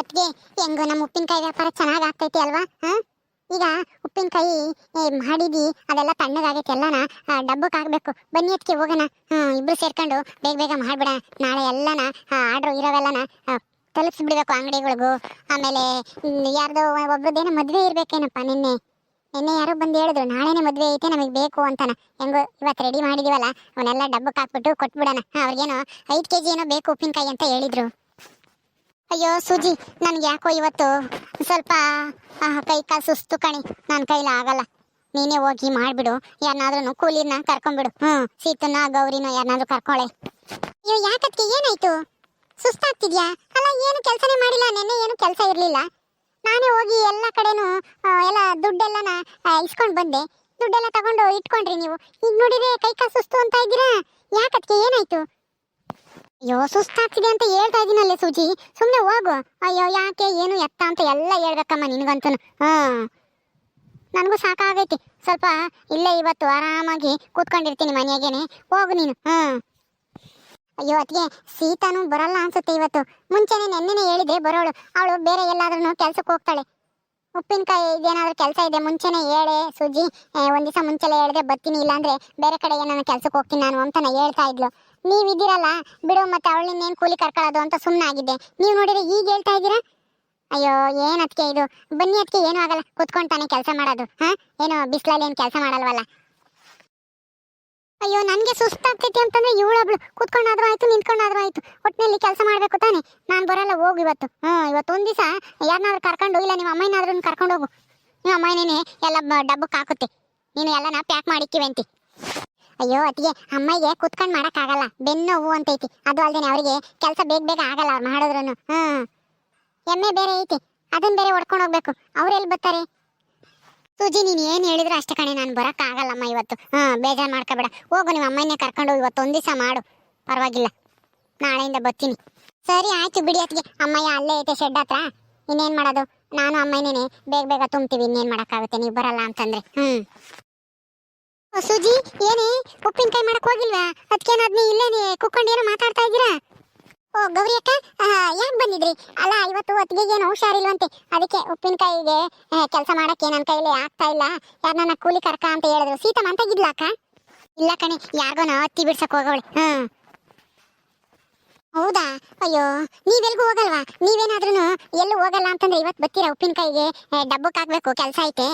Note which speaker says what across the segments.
Speaker 1: ಅದಕ್ಕೆ ಹೆಂಗೋ ನಮ್ಮ ಉಪ್ಪಿನಕಾಯಿ ವ್ಯಾಪಾರ ಚೆನ್ನಾಗಿ ಆಗ್ತೈತಿ ಅಲ್ವಾ? ಹಾ? ಈಗ ಉಪ್ಪಿನಕಾಯಿ ಮಾಡಿದಿ, ಅದೆಲ್ಲ ತಣ್ಣಗಾಗೈತಿ ಎಲ್ಲನ? ಡಬ್ಬಕ್ಕೆ ಆಗಬೇಕು ಬನ್ನಿ ಅದಕ್ಕೆ ಹೋಗೋಣ. ಇಬ್ರು ಸೇರ್ಕೊಂಡು ಬೇಗ ಬೇಗ ಮಾಡಿಬಿಡ ನಾಳೆ ಎಲ್ಲನ ಆರ್ಡ್ರ್ ಇರೋವೆಲ್ಲನ ತಲುಪಿಸ್ಬಿಡ್ಬೇಕು ಅಂಗಡಿಗಳಿಗೂ. ಆಮೇಲೆ ಯಾರ್ದೋ ಒಬ್ರದ್ದೇನೋ ಮದುವೆ ಇರಬೇಕೇನಪ್ಪ ನಿನ್ನೆ. ನಿನ್ನೆ ಯಾರೋ ಬಂದು ಹೇಳಿದ್ರು, ನಾಳೆನೇ ಮದುವೆ ಐತೆ ನಮಗೆ ಬೇಕು ಅಂತಾನ. ಹೆಂಗೋ ಇವತ್ತು ರೆಡಿ ಮಾಡಿದೀವಲ್ಲ, ಅವನ್ನೆಲ್ಲ ಡಬ್ಬಕ್ಕೆ ಹಾಕ್ಬಿಟ್ಟು ಕೊಟ್ಬಿಡೋಣ. ಅವ್ರಿಗೇನೋ ಐದು ಕೆ ಜಿ ಏನೋ ಬೇಕು ಉಪ್ಪಿನಕಾಯಿ ಅಂತ ಹೇಳಿದ್ರು. ಅಯ್ಯೋ, ಸುಜಿ, ನನ್ಗೆ ಯಾಕೋ ಇವತ್ತು ಸ್ವಲ್ಪ ಕೈ ಕಾಲು ಸುಸ್ತು ಕಣಿ. ನನ್ನ ಕೈಲಿ ಆಗಲ್ಲ. ನೀನೇ ಹೋಗಿ ಮಾಡಿಬಿಡು. ಯಾರನ್ನಾದ್ರೂ ಕೂಲಿನ ಕರ್ಕೊಂಡ್ಬಿಡು. ಹ್ಞೂ, ಸೀತನ, ಗೌರಿನ ಯಾರನ್ನಾದ್ರೂ ಕರ್ಕೊಳ್ಳೆ ಅಯ್ಯೋ, ಯಾಕತ್ಗೆ? ಏನಾಯ್ತು? ಸುಸ್ತಾಗ್ತಿದ್ಯಾ? ಅಲ್ಲ, ಏನು ಕೆಲಸನೇ ಮಾಡಿಲ್ಲ. ನೆನ್ನೆ ಏನು ಕೆಲಸ ಇರಲಿಲ್ಲ. ನಾನೇ ಹೋಗಿ ಎಲ್ಲ ಕಡೆನೂ ಎಲ್ಲ ದುಡ್ಡೆಲ್ಲನ ಇಸ್ಕೊಂಡು ಬಂದೆ. ದುಡ್ಡೆಲ್ಲ ತಗೊಂಡು ಇಟ್ಕೊಂಡ್ರಿ ನೀವು. ಈಗ ನೋಡಿದ್ರೆ ಕೈ ಕಾಲು ಸುಸ್ತು ಅಂತ ಇದ್ದೀರಾ? ಯಾಕತ್ಗೆ? ಏನಾಯ್ತು? ಅಯ್ಯೋ, ಸುಸ್ತಾಗ್ತಿದೆ ಅಂತ ಹೇಳ್ತಾ ಇದೀನಲ್ಲೇ ಸೂಜಿ. ಸುಮ್ಮನೆ ಹೋಗು. ಅಯ್ಯೋ, ಯಾಕೆ, ಏನು ಎತ್ತ ಅಂತ ಎಲ್ಲ ಹೇಳ್ಬೇಕಮ್ಮ ನಿನಗಂತೂ ಹಾ. ನನಗೂ ಸಾಕಾಗೈತಿ. ಸ್ವಲ್ಪ ಇಲ್ಲೇ ಇವತ್ತು ಆರಾಮಾಗಿ ಕೂತ್ಕೊಂಡಿರ್ತೀನಿ ಮನೆಯಾಗೇನೆ. ಹೋಗು ನೀನು. ಹಾ. ಅಯ್ಯೋ ಅದಕ್ಕೆ ಸೀತಾನು ಬರಲ್ಲ ಅನ್ಸುತ್ತೆ ಇವತ್ತು. ಮುಂಚೆನೆ ನೆನ್ನೆನೆ ಹೇಳಿದೆ ಬರೋಳು. ಅವಳು ಬೇರೆ ಎಲ್ಲಾದ್ರೂ ಕೆಲ್ಸಕ್ಕೆ ಹೋಗ್ತಾಳೆ. ಉಪ್ಪಿನಕಾಯಿ ಇದೇನಾದ್ರೂ ಕೆಲಸ ಇದೆ, ಮುಂಚೆನೆ ಹೇಳೆ ಸುಜಿ. ಒಂದ್ ದಿವಸ ಮುಂಚೆಲೆ ಹೇಳಿದ್ರೆ ಬರ್ತೀನಿ, ಇಲ್ಲಾಂದ್ರೆ ಬೇರೆ ಕಡೆ ಏನಾದ್ರು ಕೆಲ್ಸಕ್ಕೆ ಹೋಗ್ತೀನಿ ನಾನು ಅಂತ ಹೇಳ್ತಾ ಇದ್ಲು. ನೀವ್ ಇದ್ದೀರಲ್ಲ ಬಿಡು ಮತ್ತೆ ಅವಳನ್ನೇನು ಕೂಲಿ ಕರ್ಕೊಳ್ಳೋದು ಅಂತ ಸುಮ್ಮನೆ ಆಗಿದ್ದೆ ನೀವು ನೋಡಿದ್ರೆ ಈಗ ಹೇಳ್ತಾ ಇದ್ದೀರಾ? ಅಯ್ಯೋ, ಏನು ಅದಕ್ಕೆ ಇದು? ಬನ್ನಿ ಅದಕ್ಕೆ ಏನೂ ಆಗಲ್ಲ. ಕುತ್ಕೊಂತಾನೆ ಕೆಲಸ ಮಾಡೋದು, ಹಾ? ಏನು ಬಿಸಿಲಲ್ಲಿ ಏನು ಕೆಲಸ ಮಾಡಲ್ವಲ್ಲ? ಅಯ್ಯೋ, ನನಗೆ ಸುಸ್ತಾಗ್ತೈತಿ ಅಂತಂದ್ರೆ ಇವಳೊಬ್ಳು. ಕುತ್ಕೊಂಡಾದ್ರೂ ಆಯ್ತು, ನಿಂತ್ಕೊಂಡಾದ್ರೂ ಆಯ್ತು. ಒಟ್ಟಿನಲ್ಲಿ ಕೆಲಸ ಮಾಡಬೇಕು ತಾನೆ. ನಾನು ಬರಲ್ಲ, ಹೋಗು ಇವತ್ತು. ಹ್ಞೂ ಇವತ್ತು ಒಂದು ದಿವಸ ಯಾರನ್ನಾದ್ರೂ ಕರ್ಕೊಂಡು ಇಲ್ಲ ನಿಮ್ಮ ಅಮ್ಮನಾದ್ರೂ ಕರ್ಕೊಂಡು ಹೋಗು. ನಿಮ್ಮ ಅಮ್ಮನೇನೆ ಎಲ್ಲ ಡಬ್ಬಕ್ಕೆ ಹಾಕುತ್ತೆ. ನೀನು ಎಲ್ಲನ ಪ್ಯಾಕ್ ಮಾಡಿಕ್ಕಿವೆ ಅಂತಿ ಅಯ್ಯೋ ಅತಿಗೆ ಅಮ್ಮಗೆ ಕುತ್ಕೊಂಡು ಮಾಡೋಕ್ಕಾಗಲ್ಲ ಬೆನ್ನು ಅಂತ ಅಂತೈತಿ. ಅದು ಅಲ್ದೇನೆ ಅವರಿಗೆ ಕೆಲಸ ಬೇಗ ಬೇಗ ಆಗಲ್ಲ ಅವ್ರು ಮಾಡಿದ್ರು ಹ್ಞೂ ಎಮ್ಮೆ ಬೇರೆ ಐತಿ. ಅದನ್ನ ಬೇರೆ ಹೊಡ್ಕೊಂಡು ಹೋಗ್ಬೇಕು. ಅವ್ರೆಲ್ಲಿ ಬರ್ತಾರೆ? ಸುಜಿ, ನೀನು ಏನು ಹೇಳಿದ್ರು ಅಷ್ಟೇ ಕಣೆ. ನಾನು ಬರೋಕ್ಕಾಗಲ್ಲಮ್ಮ ಇವತ್ತು. ಹಾಂ ಬೇಜಾರು ಮಾಡ್ಕೋಬೇಡ. ಹೋಗು ನಿಮ್ಮ ಅಮ್ಮನೇ ಕರ್ಕೊಂಡು ಹೋಗಿ ಇವತ್ತು ಒಂದು ದಿವಸ ಮಾಡು. ಪರವಾಗಿಲ್ಲ. ನಾಳೆಯಿಂದ ಬರ್ತೀನಿ. ಸರಿ, ಆಯ್ತು ಬಿಡಿ ಅತ್ತಿಗೆ. ಅಮ್ಮಯ್ಯ ಅಲ್ಲೇ ಐತೆ ಶೆಡ್ ಹತ್ರ. ಇನ್ನೇನು ಮಾಡೋದು? ನಾನು ಅಮ್ಮನೇನೆ ಬೇಗ ಬೇಗ ತುಂಬ್ತೀವಿ. ಇನ್ನೇನು ಮಾಡೋಕ್ಕಾಗುತ್ತೆ? ನೀವು ಬರಲ್ಲ ಅಂತಂದ್ರೆ. ಹ್ಞೂ ಸುಜಿ, ಏನೇ? ಉಪ್ಪಿನಕಾಯಿ ಮಾಡಕ್ ಹೋಗಿಲ್ವಾ? ಅದಕ್ಕೇನಾದ್ನಿ ಇಲ್ಲೇನೆ ಕುಕ್ಕೊಂಡು ಏನೋ ಮಾತಾಡ್ತಾ ಇದ್ದೀರಾ ಓ, ಗೌರಿ ಅಕ್ಕ ಯಾಕೆ ಬಂದಿದ್ರಿ? ಅಲ್ಲ, ಇವತ್ತು ಹೊತ್ತಿಗೆ ಏನು ಹುಷಾರಿಲ್ವಂತೆ. ಅದಕ್ಕೆ ಉಪ್ಪಿನಕಾಯಿಗೆ ಕೆಲಸ ಮಾಡಕ್ಕೆ ನನ್ನ ಕೈಲಿ ಆಗ್ತಾ ಇಲ್ಲ. ಯಾರನ್ನ ಕೂಲಿ ಕರ್ಕ ಅಂತ ಹೇಳಿದ್ರು. ಸೀತಾ ಇದ್ಲ ಅಕ್ಕ? ಇಲ್ಲ ಕಣೆ ನಾ ಹತ್ತಿ ಬಿಡ್ಸಕ್ ಹೋಗವಳೆ. ಹೌದಾ? ಅಯ್ಯೋ, ನೀವೆಲ್ಗೂ ಹೋಗಲ್ವಾ? ನೀವೇನಾದ್ರೂ ಎಲ್ಲೂ ಹೋಗಲ್ಲ ಅಂತಂದ್ರೆ ಇವತ್ತು ಬತ್ತೀರಾ ಉಪ್ಪಿನಕಾಯಿಗೆ ಡಬ್ಬಕ್ಕೆ ಹಾಕ್ಬೇಕು, ಕೆಲಸ ಐತೆ?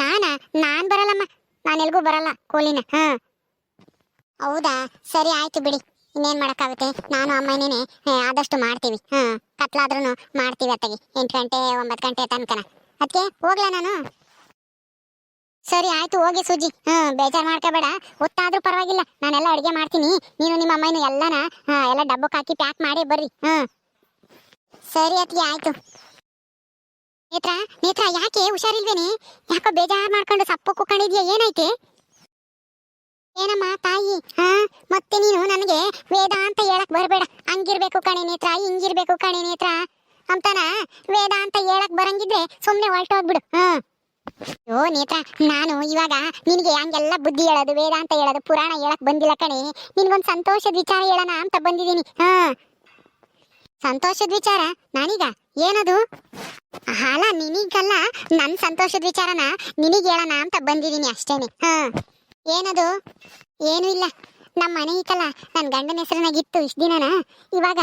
Speaker 1: ನಾನಾ? ನಾನು ಬರಲ್ಲಮ್ಮ. ನಾನೆಲ್ಗೂ ಬರಲ್ಲ ಕೋಲಿನ. ಹಾ. ಹೌದಾ? ಸರಿ ಆಯ್ತು ಬಿಡಿ. ಇನ್ನೇನ್ ಮಾಡಕ್ಕಾಗುತ್ತೆ? ನಾನು ಅಮ್ಮನೇನೆ ಆದಷ್ಟು ಮಾಡ್ತೀವಿ. ಹಾ ಕತ್ಲಾದ್ರೂ ಮಾಡ್ತೀವಿ ಅತ್ತಗೆ. ಎಂಟು ಗಂಟೆ ಒಂಬತ್ತು ಗಂಟೆ ತನಕ ಅದಕ್ಕೆ ಹೋಗ್ಲಾ ನಾನು? ಸರಿ ಆಯ್ತು ಹೋಗಿ ಸುಜಿ. ಹ್ಮ್ ಬೇಜಾರ್ ಮಾಡ್ಕೋಬೇಡ. ಹೊತ್ತಾದ್ರೂ ಪರವಾಗಿಲ್ಲ. ನಾನೆಲ್ಲ ಅಡುಗೆ ಮಾಡ್ತೀನಿ. ನೀನು ನಿಮ್ಮ ಅಮ್ಮನ ಎಲ್ಲನ ಹಾ, ಎಲ್ಲ ಡಬ್ಬಕ್ಕೆ ಹಾಕಿ ಪ್ಯಾಕ್ ಮಾಡಿ ಬರ್ರಿ. ಹ್ಮ್ ಸರಿ ಅತ್ತಿಗೆ ಆಯ್ತು. ನೇತ್ರ ನೇತ್ರ, ಯಾಕೆ? ಹುಷಾರಿಲ್ವೇನೆ? ಯಾಕೋ ಬೇಜಾರ್ ಮಾಡ್ಕೊಂಡು ಸಪ್ಪು ಕುಕ್ಕೊಂಡಿದ್ಯಾ ಏನೈತೆ ಏನಮ್ಮ ತಾಯಿ? ಹಾ, ಮತ್ತೆ ನೀನು ನನಗೆ ವೇದ ಅಂತ ಹೇಳಕ್ ಬರಬೇಡ. ಹಂಗಿರ್ಬೇಕು ಕಣೆ ನೇತ್ರ, ಹಿಂಗಿರ್ಬೇಕು ಕಣೆ ನೇತ್ರ. ಅಂತಾನ? ವೇದ ಅಂತ ಹೇಳಕ್ ಬರಂಗಿದ್ರೆ ಸುಮ್ನೆ ಹೊರಟೋಗ್ಬಿಡು. ಹಾ. ಓ ನೇತ್ರ, ನಾನು ಇವಾಗ ನಿನಗೆ ಹಂಗೆಲ್ಲ ಬುದ್ಧಿ ಹೇಳೋದು, ವೇದ ಅಂತ ಹೇಳೋದು, ಪುರಾಣ ಹೇಳಕ್ ಬಂದಿಲ್ಲ ಕಣೆ. ನಿನ್ಗೊಂದು ಸಂತೋಷದ ವಿಚಾರ ಹೇಳೋಣ ಅಂತ ಬಂದಿದ್ದೀನಿ. ಹಾ. ಸಂತೋಷದ ವಿಚಾರ, ನಾನೀಗ ಏನದು? ಅಲ್ಲ ನಿನಗಲ್ಲ, ನನ್ ಸಂತೋಷದ ವಿಚಾರನ ನಿನಗೆ ಹೇಳೋಣ ಅಂತ ಬಂದಿದ್ದೀನಿ ಅಷ್ಟೇನೆ. ಹಾ, ಏನದು? ಏನು ಇಲ್ಲ. ನಮ್ಮ ಮನೆ ಇತ್ತಲ್ಲ ನನ್ನ ಗಂಡನ ಹೆಸರಿನಾಗಿತ್ತು ಇಷ್ಟು ದಿನನ. ಇವಾಗ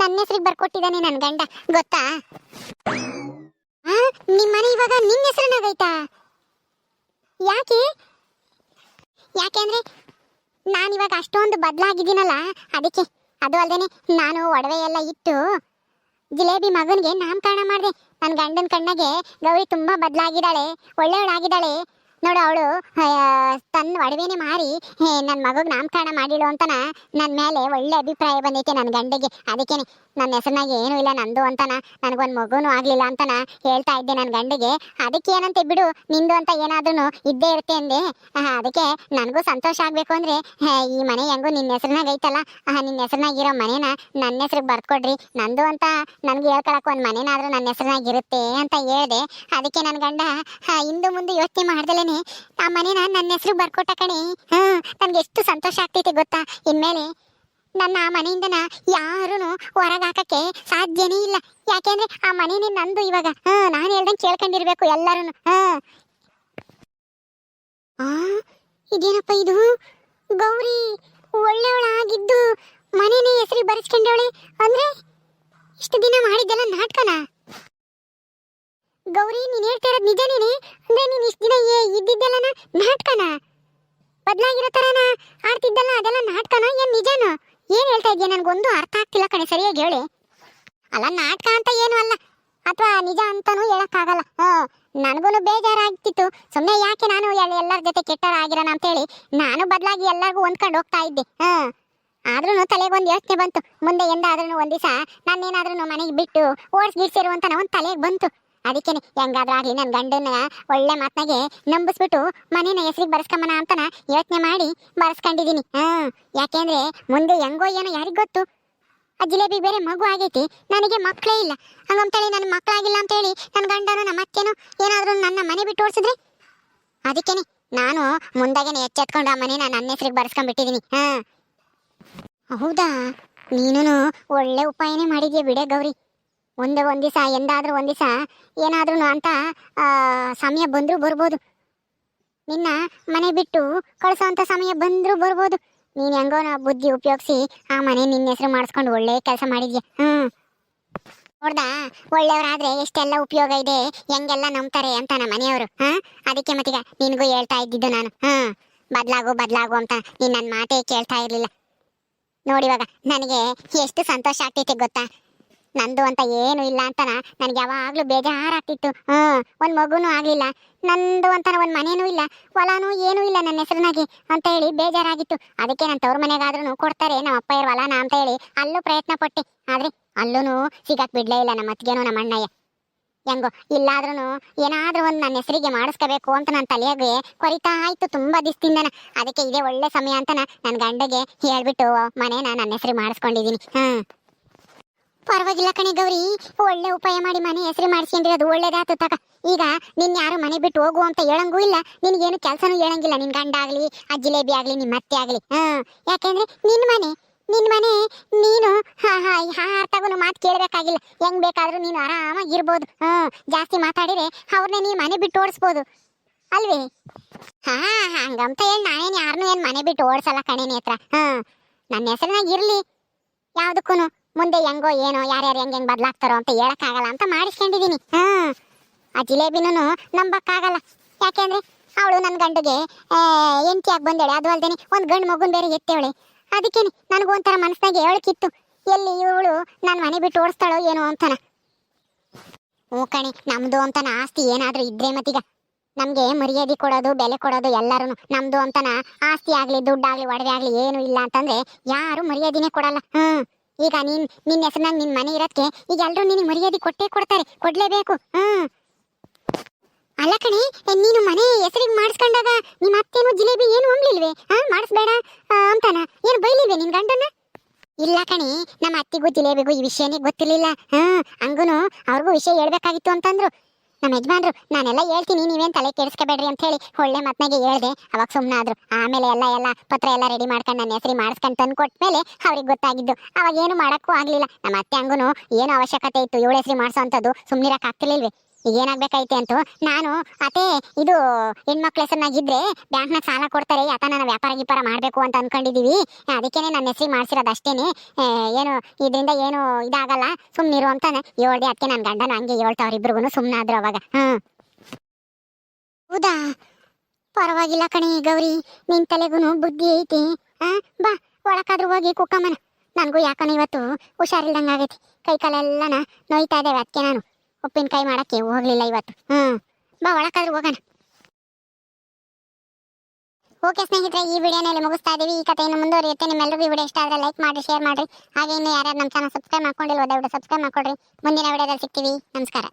Speaker 1: ನನ್ನ ಹೆಸರಿಗೆ ಬರ್ಕೊಟ್ಟಿದ್ದಾನೆ ನನ್ನ ಗಂಡ, ಗೊತ್ತಾ? ನಿಮ್ಮ ಮನೆ ಇವಾಗ ನಿನ್ನ ಹೆಸರಿನಾಗೈತಾ? ಯಾಕೆ? ಯಾಕೆಂದ್ರೆ ನಾನು ಇವಾಗ ಅಷ್ಟೊಂದು ಬದಲಾಗಿದ್ದೀನಲ್ಲ, ಅದಕ್ಕೆ ಅದು ಅಲ್ಲದೆ ನಾನು ಒಡವೆ ಎಲ್ಲ ಇಟ್ಟು ಜಿಲೇಬಿ ಮಗನಿಗೆ ನಾಮಕರಣ ಮಾಡಿದೆ. ನನ್ನ ಗಂಡನ ಕಣ್ಣಗೆ ಗೌರಿ ತುಂಬಾ ಬದಲಾಗಿದ್ದಾಳೆ, ಒಳ್ಳೆಯವಳಾಗಿದ್ದಾಳೆ. ನೋಡು ಅವಳು ತನ್ನ ಒಡವೆನೆ ಮಾರಿ ನನ್ನ ಮಗುಗೆ ನಾಮಕರಣ ಮಾಡಿಳು ಅಂತನ ನನ್ನ ಮೇಲೆ ಒಳ್ಳೆ ಅಭಿಪ್ರಾಯ ಬಂದೈತೆ ನನ್ನ ಗಂಡಗೆ. ಅದಕ್ಕೇನೆ ನನ್ನ ಹೆಸರಿನಾಗ ಏನೂ ಇಲ್ಲ, ನಂದು ಅಂತನ, ನನಗೊಂದು ಮಗುನೂ ಆಗಲಿಲ್ಲ ಅಂತಾನ ಹೇಳ್ತಾ ಇದ್ದೆ ನನ್ನ ಗಂಡಿಗೆ. ಅದಕ್ಕೆ ಏನಂತೆ ಬಿಡು, ನಿಂದು ಅಂತ ಏನಾದ್ರೂ ಇದ್ದೇ ಇರುತ್ತೆ ಅಂದೆ. ಅದಕ್ಕೆ ನನಗೂ ಸಂತೋಷ ಆಗಬೇಕು ಅಂದರೆ ಈ ಮನೆ ಹೆಂಗೂ ನಿನ್ನ ಹೆಸರಿನಾಗ ಐತಲ್ಲ. ನಿನ್ನ ಹೆಸರಿನಾಗಿರೋ ಮನೇನ ನನ್ನ ಹೆಸ್ರಿಗೆ ಬರ್ಕೊಡ್ರಿ ನಂದು ಅಂತ ನನಗೆ ಹೇಳ್ಕೊಳಕ್ಕೆ ಒಂದು ಮನೇನಾದ್ರೂ ನನ್ನ ಹೆಸರಿನಾಗ ಇರುತ್ತೆ ಅಂತ ಹೇಳಿದೆ. ಅದಕ್ಕೆ ನನ್ನ ಗಂಡ ಹಿಂದು ಮುಂದೆ ಯೋಚನೆ ಮಾಡ್ದಲೇನೆ, ಆ ಮನೇನ ನನ್ನ ಹೆಸ್ರಿಗೆ ಬರ್ಕೊಟ್ಟ ಕಣೆ. ಹ್ಮ್ ನನಗೆ ಎಷ್ಟು ಸಂತೋಷ ಆಗ್ತೈತೆ ಗೊತ್ತಾ? ಇನ್ಮೇಲೆ ನನ್ನ ಆ ಮನೆಯಿಂದನ ಯಾರೂ ಹೊರಗಾಕಕ್ಕೆ ಸಾಧ್ಯನೇ ಇಲ್ಲ. ಯಾಕೆಂದ್ರೆ ಆ ಮನೆನೇ ನಂದು ಇವಾಗ. ನಾನು ಹೇಳ್ದಂಗೆ ಕೇಳ್ಕೊಂಡಿರ್ಬೇಕು ಎಲ್ಲರೂ ಆ, ಇದೇನಪ್ಪ ಇದು? ಗೌರಿ ಒಳ್ಳೆಯವಳಾಗಿದ್ದು ಮನೇನೆ ಹೆಸರು ಬರೆಸ್ಕೊಂಡವಳೆ? ಅಂದ್ರೆ ಇಷ್ಟು ದಿನ ಮಾಡಿದ್ದೆಲ್ಲ ನಾಟಕನ? ಗೌರಿ, ನೀನ್ ಹೇಳ್ತಾ ಇರೋದು ನಿಜನೇನೆ? ಅಂದ್ರೆ ನೀನ್ ಇಷ್ಟು ದಿನ ಏ- ಇದ್ದಿದ್ದೆಲ್ಲನ ನಾಟಕನ? ಬದಲಾಗಿರೋ ತರನ ಆಡ್ತಿದ್ದಲ್ಲ ಅದೆಲ್ಲ ನಾಟಕನ? ಏನ್ ನಿಜನ? ಏನ್ ಹೇಳ್ತಾ ಇದೀಯ? ನನ್ಗೊಂದು ಅರ್ಥ ಆಗ್ತಿಲ್ಲ ಕಣೆ, ಸರಿಯಾಗಿ ಹೇಳಿ. ಅಲ್ಲ, ನಾಟಕ ಅಂತ ಏನು ಅಲ್ಲ. ಅಥವಾ ನಿಜ ಅಂತಾನೂ ಹೇಳಕ್ಕಾಗಲ್ಲ. ಹ ನನಗೂ ಬೇಜಾರಾಗ್ತಿತ್ತು. ಸುಮ್ಮನೆ ಯಾಕೆ ನಾನು ಎಲ್- ಎಲ್ಲರ ಜೊತೆ ಕೆಟ್ಟರ ಆಗಿರೋಣ ಅಂತೇಳಿ ನಾನು ಬದಲಾಗಿ ಎಲ್ಲರಿಗೂ ಹೊಂದ್ಕೊಂಡು ಹೋಗ್ತಾ ಇದ್ದೆ. ಹಾ. ಆದ್ರೂ ತಲೆಗೊಂದು ಯೋಚನೆ ಬಂತು. ಮುಂದೆ ಎಂದಾದ್ರೂ ಒಂದ್ ದಿವಸ ನಾನೇನಾದ್ರೂ ಮನೆಗೆ ಬಿಟ್ಟು ಓಡಿಸ್ಗಿಡ್ಸಿರು ಅಂತ ಒಂದು ತಲೆಗೆ ಬಂತು. ಅದಕ್ಕೇನೆ, ಹೆಂಗಾದ್ರೂ ಆಗಲಿ ನನ್ನ ಗಂಡನ ಒಳ್ಳೆ ಮಾತನಾಗೆ ನಂಬಿಸ್ಬಿಟ್ಟು ಮನೇನ ಹೆಸರಿಗೆ ಬರ್ಸ್ಕೊಂಬನ ಅಂತನ ಯೋಚನೆ ಮಾಡಿ ಬರ್ಸ್ಕೊಂಡಿದ್ದೀನಿ ಹಾ, ಯಾಕೆಂದ್ರೆ ಮುಂದೆ ಹೆಂಗೋ ಏನೋ ಯಾರಿಗೆ ಗೊತ್ತು? ಆ ಜಿಲೇಬಿ ಬೇರೆ ಮಗು ಆಗೈತಿ, ನನಗೆ ಮಕ್ಕಳೇ ಇಲ್ಲ. ಹಂಗಂತೇಳಿ ನನ್ನ ಮಕ್ಕಳಾಗಿಲ್ಲ ಅಂತೇಳಿ ನನ್ನ ಗಂಡನು ನಮ್ಮ ಅತ್ತೆನೋ ಏನಾದರೂ ನನ್ನ ಮನೆ ಬಿಟ್ಟು ಓಡಿಸಿದ್ರೆ? ಅದಕ್ಕೇನೆ, ನಾನು ಮುಂದಾಗೇನೆ ಎಚ್ಚೆತ್ಕೊಂಡು ಆ ಮನೇನ ನನ್ನ ಹೆಸರಿಗೆ ಬರ್ಸ್ಕೊಂಡ್ಬಿಟ್ಟಿದೀನಿ. ಹಾ. ಹೌದಾ? ನೀನು ಒಳ್ಳೆ ಉಪಾಯನೇ ಮಾಡಿದ್ಯಾ ಬಿಡೆ ಗೌರಿ. ಒಂದೇ ಒಂದು ದಿವಸ, ಎಂದಾದರೂ ಒಂದು ದಿವಸ ಏನಾದ್ರೂ ಅಂತ ಸಮಯ ಬಂದರೂ ಬರ್ಬೋದು. ನಿನ್ನ ಮನೆ ಬಿಟ್ಟು ಕಳಿಸೋವಂಥ ಸಮಯ ಬಂದರೂ ಬರ್ಬೋದು. ನೀನು ಹೆಂಗೋ ಬುದ್ಧಿ ಉಪಯೋಗಿಸಿ ಆ ಮನೆ ನಿನ್ನ ಹೆಸರು ಮಾಡಿಸ್ಕೊಂಡು ಒಳ್ಳೆ ಕೆಲಸ ಮಾಡಿದ್ಯಾ? ಹ್ಞೂ ನೋಡ್ದಾ ಒಳ್ಳೆಯವರಾದ್ರೆ ಎಷ್ಟೆಲ್ಲ ಉಪಯೋಗ ಇದೆ, ಹೆಂಗೆಲ್ಲ ನಂಬ್ತಾರೆ ಅಂತ ನಮ್ಮ ಮನೆಯವರು. ಹಾಂ? ಅದಕ್ಕೆ ಮತ್ತೀಗ ನಿನಗೂ ಹೇಳ್ತಾ ಇದ್ದಿದ್ದು ನಾನು. ಹಾಂ? ಬದಲಾಗು ಬದಲಾಗು ಅಂತ ನೀನು ನನ್ನ ಮಾತೇ ಕೇಳ್ತಾ ಇರಲಿಲ್ಲ. ನೋಡಿವಾಗ ನನಗೆ ಎಷ್ಟು ಸಂತೋಷ ಆಗ್ತೈತೆ ಗೊತ್ತಾ? ನಂದು ಅಂತ ಏನು ಇಲ್ಲ ಅಂತನ ನನಗೆ ಯಾವಾಗಲೂ ಬೇಜಾರಾಗ್ತಿತ್ತು. ಹ್ಮ್ ಒಂದು ಮಗುನೂ ಆಗಲಿಲ್ಲ. ನಂದು ಅಂತ ಒಂದು ಮನೇನೂ ಇಲ್ಲ. ಹೊಲನೂ ಏನೂ ಇಲ್ಲ ನನ್ನ ಹೆಸರಿನಾಗೆ ಅಂತ ಹೇಳಿ ಬೇಜಾರಾಗಿತ್ತು. ಅದಕ್ಕೆ ನನ್ನ ತವ್ರ ಮನೆಗಾದ್ರೂ ಕೊಡ್ತಾರೆ ನಮ್ಮ ಅಪ್ಪ ಇರೋ ಅಂತ ಹೇಳಿ ಅಲ್ಲೂ ಪ್ರಯತ್ನ ಪಟ್ಟೆ. ಆದ್ರೆ ಅಲ್ಲೂ ಸಿಗಕ್ಕೆ ಬಿಡ್ಲೇ ಇಲ್ಲ ನಮ್ಮ ಅತ್ತಿಗೆನೂ, ನಮ್ಮ ಅಣ್ಣಯ್ಯ. ಹೆಂಗೋ ಇಲ್ಲಾದ್ರೂ ಏನಾದರೂ ಒಂದು ನನ್ನ ಹೆಸರಿಗೆ ಮಾಡಿಸ್ಕೋಬೇಕು ಅಂತ ನನ್ನ ತಲೆಯಾಗೆ ಕೊರಿತಾ ಆಯಿತು ತುಂಬಾ ದಿಸ್ತಿಂದನ ಅದಕ್ಕೆ ಇದೇ ಒಳ್ಳೆ ಸಮಯ ಅಂತನ ನನ್ನ ಗಂಡಗೆ ಹೇಳ್ಬಿಟ್ಟು ಮನೇನ ನನ್ನ ಹೆಸರು ಮಾಡಿಸ್ಕೊಂಡಿದ್ದೀನಿ. ಹ್ಮ್. ಪರವಾಗಿಲ್ಲ ಕಣೆ ಗೌರಿ. ಒಳ್ಳೆ ಉಪಾಯ ಮಾಡಿ ಮನೆ ಹೆಸರು ಮಾಡಿಸ್ಕೊಂಡಿರೋದು ಒಳ್ಳೇದಾತು ತಕ. ಈಗ ನಿನ್ ಯಾರು ಮನೆ ಬಿಟ್ಟು ಹೋಗು ಅಂತ ಹೇಳಂಗೂ ಇಲ್ಲ. ನಿನ್ಗೇನು ಕೆಲಸನೂ ಹೇಳಂಗಿಲ್ಲ. ನಿನ್ ಗಂಡ ಆಗ್ಲಿ, ಆ ಜಿಲೇಬಿ ಆಗ್ಲಿ, ನಿಮ್ ಅತ್ತೆ ಆಗ್ಲಿ. ಹಾ, ಯಾಕೆಂದ್ರೆ ನಿನ್ ಮನೆ ನಿನ್ ಮನೆ ನೀನು ಹಾ ಹಾ ಹಾ ಮಾತು ಕೇಳಬೇಕಾಗಿಲ್ಲ. ಹೆಂಗ್ ಬೇಕಾದ್ರೂ ನೀನು ಆರಾಮಾಗಿ ಇರ್ಬೋದು ಹ್ಮ್ ಜಾಸ್ತಿ ಮಾತಾಡಿದ್ರೆ ಅವ್ರನ್ನೇ ನೀನ್ ಮನೆ ಬಿಟ್ಟು ಓಡಿಸ್ಬೋದು. ಅಲ್ವೇ? ಹಾ, ಹಂಗಂತ ಹೇಳಿ ನಾನೇನ್ ಯಾರನ್ನೂ ಏನ್ ಮನೆ ಬಿಟ್ಟು ಓಡಿಸಲ್ಲ ಕಣೆ ನೇತ್ರ. ಹ್ಮ್ ನನ್ನ ಹೆಸರಿನಾಗ ಇರ್ಲಿ. ಯಾವ್ದಕ್ಕೂ ಮುಂದೆ ಹೆಂಗೋ ಏನೋ, ಯಾರ್ಯಾರು ಹೆಂಗ್ ಹೆಂಗ್ ಬದಲಾಗ್ತಾರೋ ಅಂತ ಹೇಳಕ್ಕಾಗಲ್ಲ ಅಂತ ಮಾಡಿಸ್ಕೊಂಡಿದೀನಿ. ಹಾ. ಆ ಜಿಲೇಬಿನೂ ನಂಬಕ್ಕಾಗಲ್ಲ. ಯಾಕೆಂದ್ರೆ ಅವಳು ನನ್ನ ಗಂಡಿಗೆ ಎಂಟಿಯಾಗಿ ಬಂದೇಳೆ. ಅದು ಅಲ್ದೇನೆ ಒಂದ್ ಗಂಡು ಮಗುನ್ ಬೇರೆ ಎತ್ತೇವಳೆ. ಅದಕ್ಕೇನೆ ನನಗೂ ಒಂಥರ ಮನಸ್ನಾಗ ಹೇಳಕ್ಕಿತ್ತು ಎಲ್ಲಿ ಇವಳು ನಾನು ಮನೆ ಬಿಟ್ಟು ಓಡಿಸ್ತಾಳೋ ಏನೋ ಅಂತನ. ಹ್ಞೂ ಕಣಿ ನಮ್ಮದು ಅಂತನ ಆಸ್ತಿ ಏನಾದರೂ ಇದ್ರೆ ಮತ್ತೀಗ. ನಮ್ಗೆ ಮರ್ಯಾದೆ ಕೊಡೋದು, ಬೆಲೆ ಕೊಡೋದು ಎಲ್ಲರೂ ನಮ್ಮದು ಅಂತನ ಆಸ್ತಿ ಆಗ್ಲಿ ದುಡ್ಡಾಗ್ಲಿ ಒಡವೆ ಆಗಲಿ ಏನು ಇಲ್ಲ ಅಂತಂದ್ರೆ ಯಾರು ಮರ್ಯಾದಿನೇ ಕೊಡಲ್ಲ. ಹ್ಮ್. ಈಗ ನೀನ್ ನಿನ್ನ ಹೆಸರಿನಾಗ ನಿನ್ನ ಮನೆ ಇರೋದಕ್ಕೆ ಈಗ ಎಲ್ರು ನಿನಗೆ ಮರ್ಯಾದೆ ಕೊಟ್ಟೇ ಕೊಡ್ತಾರೆ. ಕೊಡ್ಲೇಬೇಕು. ಹ್ಮ್. ಅಲ್ಲ ಕಣೆ ನೀನು ಮನೆ ಹೆಸರಿಗೆ ಮಾಡಿಸ್ಕೊಂಡಾಗ ನಿಮ್ಮ ಅತ್ತೇನು ಜಿಲೇಬಿ ಏನು ಅಂಬ್ಲಿಲ್ವೇ ಹಾ, ಮಾಡಿಸ್ಬೇಡ ಅಂತಾನ? ಏನು ಬೈಲಿಲ್ವೆ ನಿನ್ ಗಂಡನ್ನ? ಇಲ್ಲ ಕಣಿ, ನಮ್ಮ ಅತ್ತಿಗೂ ಜಿಲೇಬಿಗೂ ಈ ವಿಷಯನೇ ಗೊತ್ತಿರಲಿಲ್ಲ. ಹಾ ಹಂಗೂನು ಅವ್ರಿಗೂ ವಿಷಯ ಹೇಳ್ಬೇಕಾಗಿತ್ತು ಅಂತಂದ್ರು. ನಮ್ಮ ಯಜಮಾನ್ರು, ನಾನೆಲ್ಲ ಹೇಳ್ತೀನಿ, ನೀವೇನು ತಲೆ ಕೆಡಿಸ್ಕೋಬೇಡ್ರಿ ಅಂತ ಹೇಳಿ ಒಳ್ಳೆ ಮತ್ನಾಗೆ ಹೇಳ್ದೆ. ಅವಾಗ ಸುಮ್ಮನಾದ್ರು ಆಮೇಲೆ ಎಲ್ಲ ಎಲ್ಲ, ಪತ್ರ ಎಲ್ಲ ರೆಡಿ ಮಾಡ್ಕೊಂಡು ನನ್ನ ಹೆಸರಿ ಮಾಡಿಸ್ಕೊಂಡು ತಂದು ಕೊಟ್ಮೇಲೆ ಅವ್ರಿಗೆ ಗೊತ್ತಾಗಿದ್ದು. ಅವಾಗ ಏನು ಮಾಡಕ್ಕೂ ಆಗಲಿಲ್ಲ. ನಮ್ಮ ಅತ್ತೆ ಹಂಗೂ ಏನು ಅವಶ್ಯಕತೆ ಇತ್ತು, ಇವಳ ಹೆಸರಿ ಮಾಡಿಸೋಂಥದ್ದು ಸುಮ್ಮನಿರಕ್ಕೆ ಆಗ್ತಿರ್ಲಿಲ್ವೇ? ಏನಾಗ್ಬೇಕೈತೆ ಅಂತ ನಾನು ಅದೇ ಇದು ಹೆಣ್ಮಕ್ಳ ಹೆಸರಿನಾಗಿದ್ರೆ ಬ್ಯಾಂಕ್ನಾಗ ಸಾಲ ಕೊಡ್ತಾರೆ ಆತ ನಾನು ವ್ಯಾಪಾರ ಗೀಪಾರ ಮಾಡಬೇಕು ಅಂತ ಅನ್ಕೊಂಡಿದ್ದೀವಿ ಅದಕ್ಕೇನೆ ನನ್ನ ಹೆಸರು ಮಾಡಿಸಿರೋದು ಅಷ್ಟೇನೆ. ಏನು, ಇದರಿಂದ ಏನು ಇದಾಗಲ್ಲ ಸುಮ್ಮನಿರು ಅಂತಾನೆ. ಹೇಳ್ದೆ ಅದಕ್ಕೆ ನನ್ನ ಗಂಡನ ಹಂಗೆ ಹೇಳ್ತಾವ್ರ ಇಬ್ರಿಗೂ ಸುಮ್ಮನಾದ್ರು ಅವಾಗ. ಹ್ಞೂ ಹೌದಾ? ಪರವಾಗಿಲ್ಲ ಕಣಿ ಗೌರಿ, ನಿನ್ ತಲೆಗೂ ಬುದ್ಧಿ ಐತಿ. ಆ, ಬಾ ಒಳಕಾದ್ರೂ ಹೋಗಿ ಕುಕ್ಕಮ್ಮನ ನನಗೂ ಯಾಕನ ಇವತ್ತು ಹುಷಾರಿಲ್ದಂಗೆ ಆಗೈತಿ ಕೈ ಕಾಲೆಲ್ಲನ ನೋಯ್ತಾ ಇದ್ದೇವೆ ಅದಕ್ಕೆ ನಾನು. ಉಪ್ಪಿನಕಾಯಿ ಮಾಡಕ್ಕೆ ಹೋಗ್ಲಿಲ್ಲ ಇವತ್ತು. ಹ್ಮ್. ಬಾ ಒಳಕಾದ್ರೂ ಹೋಗೋಣ. ಓಕೆ ಸ್ನೇಹಿತರೆ, ಈ ವಿಡಿಯೋನಲ್ಲಿ ಮುಗಿಸ್ತಾ ಇದೀವಿ. ಈ ಕಥೆಯನ್ನು ಮುಂದುವರಿಯುತ್ತೆ. ನಿಮ್ಮೆಲ್ಲರಿಗೂ ವಿಡಿಯೋ ಇಷ್ಟ ಆದರೆ ಲೈಕ್ ಮಾಡಿ, ಶೇರ್ ಮಾಡಿ. ಹಾಗೆ ಇನ್ನು ಯಾರ್ಯಾರು ನಮ್ಮ ಚಾನಲ್ ಸಬ್ಸ್ಕ್ರೈಬ್ ಮಾಡ್ಕೊಂಡಿಲ್ಲ ದಯವಿಟ್ಟು ಸಬ್ಸ್ಕ್ರೈಬ್ ಮಾಡ್ಕೊಡ್ರಿ. ಮುಂದಿನ ವಿಡಿಯೋದಲ್ಲಿ ಸಿಗ್ತೀವಿ. ನಮಸ್ಕಾರ.